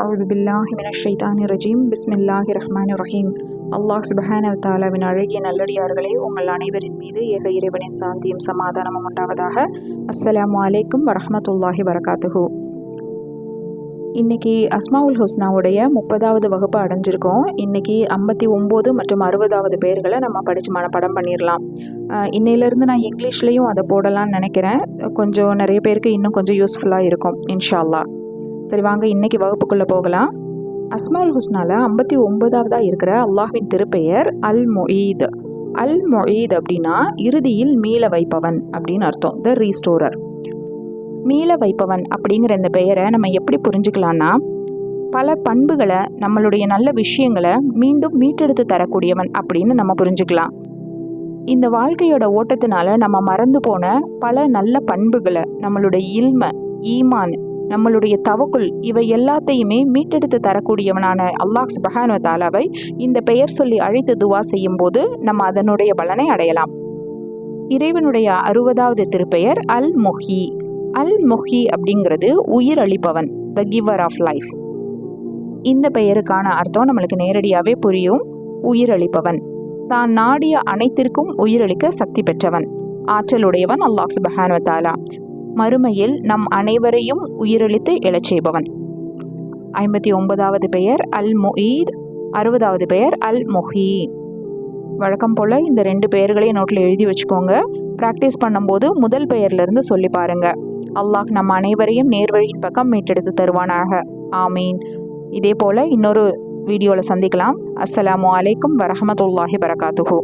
அவுது பில்லாஹி மின ரஜீம் பிஸ்மில்லாஹி ரஹ்மான் ரஹீம் அல்லாஹ் சுபஹான தாலாவின் அழகிய நல்லடியார்களே உங்கள் அனைவரின் மீது ஏக இறைவனின் சாந்தியும் சமாதானமும் உண்டாவதாக அஸ்ஸலாமு அலைக்கும் வரஹமத்துல்லாஹி வரகாத்துஹு. இன்னைக்கு அஸ்மாவுல் ஹுஸ்னாவுடைய முப்பதாவது வகுப்பு அடைஞ்சிருக்கோம். இன்னைக்கு ஐம்பத்தி ஒம்பது மற்றும் அறுபதாவது பேர்களை நம்ம படித்து மனப்படம் பண்ணிடலாம் இன்னையிலேருந்து நான் இங்கிலீஷ்லேயும் அதை போடலாம்னு நினைக்கிறேன். கொஞ்சம் நிறைய பேருக்கு இன்னும் கொஞ்சம் யூஸ்ஃபுல்லாக இருக்கும் இன்ஷா அல்லாஹ் சரி வாங்க இன்னைக்கு வகுப்புக்குள்ளே போகலாம். அஸ்மால் ஹுஸ்னால ஐம்பத்தி ஒன்பதாவதாக இருக்கிற அல்லாஹ்வின் திருப்பெயர் அல் மொயீத் அல் மொயீத் அப்படின்னா இறுதியில் மீள வைப்பவன் அப்படின்னு அர்த்தம் த ரீஸ்டோரர் மீள வைப்பவன் அப்படிங்கிற இந்த பெயரை நம்ம எப்படி புரிஞ்சுக்கலான்னா பல பண்புகளை நம்மளுடைய நல்ல விஷயங்களை மீண்டும் மீட்டெடுத்து தரக்கூடியவன் அப்படின்னு நம்ம புரிஞ்சுக்கலாம். இந்த வாழ்க்கையோட ஓட்டத்தினால நம்ம மறந்து போன பல நல்ல பண்புகளை நம்மளுடைய இல்மை ஈமான் நம்மளுடைய தவக்குள் இவை எல்லாத்தையுமே மீட்டெடுத்து தரக்கூடியவனான அல்லாஹ் சுபஹானு தாலாவை இந்த பெயர் சொல்லி அழைத்து துவா செய்யும் போது நம்ம அதனுடைய பலனை அடையலாம். இறைவனுடைய அறுபதாவது திருப்பெயர் அல் மொஹி அல் மொஹி அப்படிங்கிறது உயிர் அளிப்பவன் த கிவர் ஆஃப் லைஃப் இந்த பெயருக்கான அர்த்தம் நம்மளுக்கு நேரடியாகவே புரியும் உயிரளிப்பவன் தான் நாடிய அனைத்திற்கும் உயிரளிக்க சக்தி பெற்றவன் ஆற்றலுடையவன் அல்லாஹ் சுபஹானு தாலா மறுமையில் நம் அனைவரையும் உயிரளித்து எழச் செய்பவன். ஐம்பத்தி ஒன்பதாவது பெயர் அல் மொயீத் அறுபதாவது பெயர் அல் மொஹி வழக்கம் போல் இந்த ரெண்டு பெயர்களையும் நோட்டில் எழுதி வச்சுக்கோங்க. ப்ராக்டிஸ் பண்ணும்போது முதல் பெயர்லேருந்து சொல்லி பாருங்கள் அல்லாஹ் நம் அனைவரையும் நேர்வழியின் பக்கம் மீட்டெடுத்து தருவானாக. ஆமீன். இதே போல் இன்னொரு வீடியோவில் சந்திக்கலாம். அஸ்லாம் அலைக்கும் வரமத்துல்லாஹி வரகாத்துஹூ